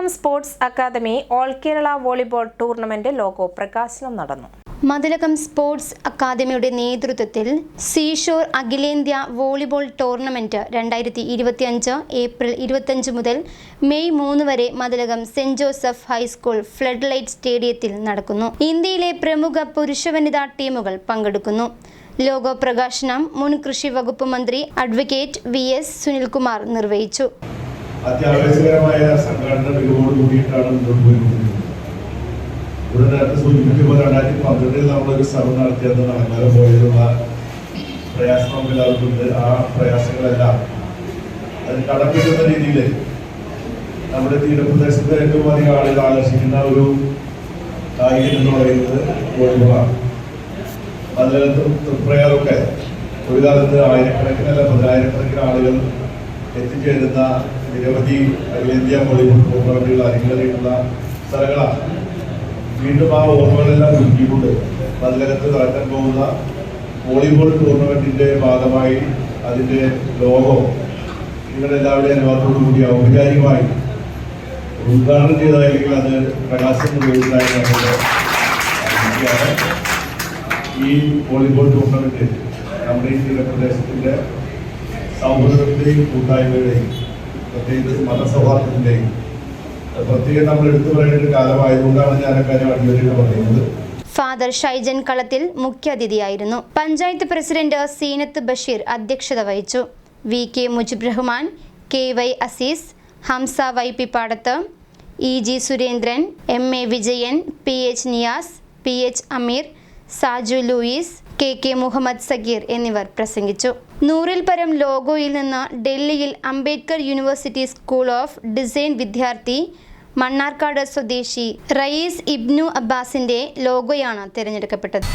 Mathilakam sports academy all Kerala volleyball tournament logo പ്രകാശനം നടന്നു. Mathilakam sports അക്കാദമിയുടെ നേതൃത്വത്തിൽ സീഷോർ അഖിലേന്ത്യാ വോളിബോൾ ടൂർണമെന്റ് രണ്ടായിരത്തി ഇരുപത്തിയഞ്ച് ഏപ്രിൽ ഇരുപത്തഞ്ച് മുതൽ മെയ് മൂന്ന് വരെ Mathilakam Saint Joseph high school flood light സ്റ്റേഡിയത്തിൽ നടക്കുന്നു. ഇന്ത്യയിലെ പ്രമുഖ പുരുഷ വനിതാ ടീമുകൾ പങ്കെടുക്കുന്നു. ലോഗോ പ്രകാശനം മുൻ കൃഷി വകുപ്പ് മന്ത്രി അഡ്വക്കേറ്റ് വി എസ് സുനിൽകുമാർ നിർവഹിച്ചു. അത്യാവശ്യകരമായ കൂടിയിട്ടാണ് മുന്നോട്ട് പോയിക്കൊണ്ടിരിക്കുന്നത് ഇവിടെ നേരത്തെ സൂചിപ്പിച്ചപ്പോൾ രണ്ടായിരത്തി പന്ത്രണ്ടിൽ നമ്മളൊരു ശ്രമം നടത്തിയത് നടക്കാതെ പോയതുള്ള പ്രയാസം നമുക്ക് എല്ലാവർക്കുണ്ട് ആ പ്രയാസങ്ങളെല്ലാം അത് കടപ്പിടുന്ന രീതിയിൽ നമ്മുടെ തീരപ്രദേശത്തെ ഏറ്റവും അധികം ആളുകൾ ആകർഷിക്കുന്ന ഒരു കായികം എന്ന് പറയുന്നത് വോളിബോളാണ്. അതിനകത്തും തൃപ്രയാറൊക്കെ ഒരു കാലത്ത് ആയിരക്കണക്കിനല്ല പതിനായിരക്കണക്കിന് ആളുകൾ എത്തിച്ചേരുന്ന നിരവധി അഖിലേന്ത്യാ വോളിബോൾ ടൂർണമെന്റുകൾ അരങ്ങേറിയിട്ടുള്ള സ്ഥലങ്ങളാണ്. വീണ്ടും ആ ഓർമ്മകളെല്ലാം പുതുക്കിക്കൊണ്ട് മതിലകത്ത് നടക്കാൻ പോകുന്ന വോളിബോൾ ടൂർണമെന്റിന്റെ ഭാഗമായി അതിന്റെ ലോഗോ നിങ്ങളെല്ലാവരുടെയും അനുവാദത്തോടു കൂടി ഔപചാരികമായി ഉദ്ഘാടനം ചെയ്തതായിരിക്കും അത് പ്രകാശം ഉപയോഗിച്ചതായി ഈ വോളിബോൾ ടൂർണമെന്റ് നമ്മുടെ ഈ തീരപ്രദേശത്തിന്റെ സൗഹൃദത്തിന്റെയും കൂട്ടായ്മയുടെയും പ്രത്യേകിച്ച് മതസൗഹാർദ്ദത്തിന്റെയും പ്രത്യേകം നമ്മൾ എടുത്തു പറയേണ്ട ഒരു കാലമായതുകൊണ്ടാണ് ഞാൻ അക്കാര്യം അടിവരയിട്ട് പറയുന്നത്. ഫാദർ ഷൈജൻ കളത്തിൽ മുഖ്യാതിഥിയായിരുന്നു പഞ്ചായത്ത് പ്രസിഡന്റ് സീനത്ത് ബഷീർ അധ്യക്ഷത വഹിച്ചു. V K Mujeeb Rahman K Y Azeez Hamza Y P Padath E G Surendran M A Vijayan P H Niyas P H Ameer Saju Louis K K Muhammed Sageer എന്നിവർ പ്രസംഗിച്ചു. നൂറിൽ പരം ലോഗോയിൽ നിന്ന് ഡൽഹിയിൽ Ambedkar university school of design വിദ്യാർത്ഥി മണ്ണാർക്കാട് സ്വദേശി റയീസ് ഇബ്നു അബ്ബാസിന്റെ ലോഗോയാണ് തിരഞ്ഞെടുക്കപ്പെട്ടത്.